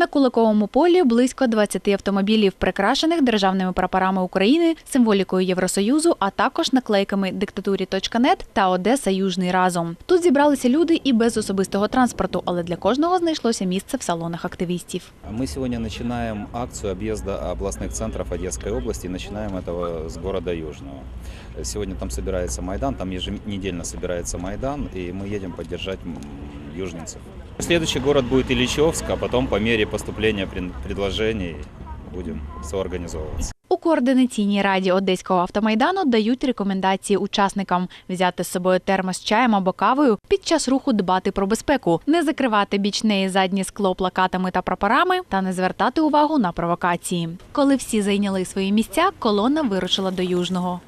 На Куликовому полі близько 20 автомобілів, прикрашених державними прапорами України, символікою Євросоюзу, а також наклейками диктатурі.нет та Одеса Южний разом. Тут зібралися люди і без особистого транспорту, але для кожного знайшлося місце в салонах активістів. Мы сегодня начинаем акцию объезда областных центров Одесской области. Начинаем этого с города Южного. Сегодня там собирается Майдан, там еженедельно собирается Майдан, и мы едем поддержать м, южненцев. Следующий город будет Ильичевск, а потом по мере поступления пред- предложений будем соорганизовываться. У координаційній раді Одеського автомайдану дають рекомендації учасникам взяти з собою термос з чаєм або кавою під час руху дбати про безпеку, не закривати бічне і заднє скло плакатами та прапорами та не звертати увагу на провокації. Коли всі зайняли свої місця, колона вирушила до южного.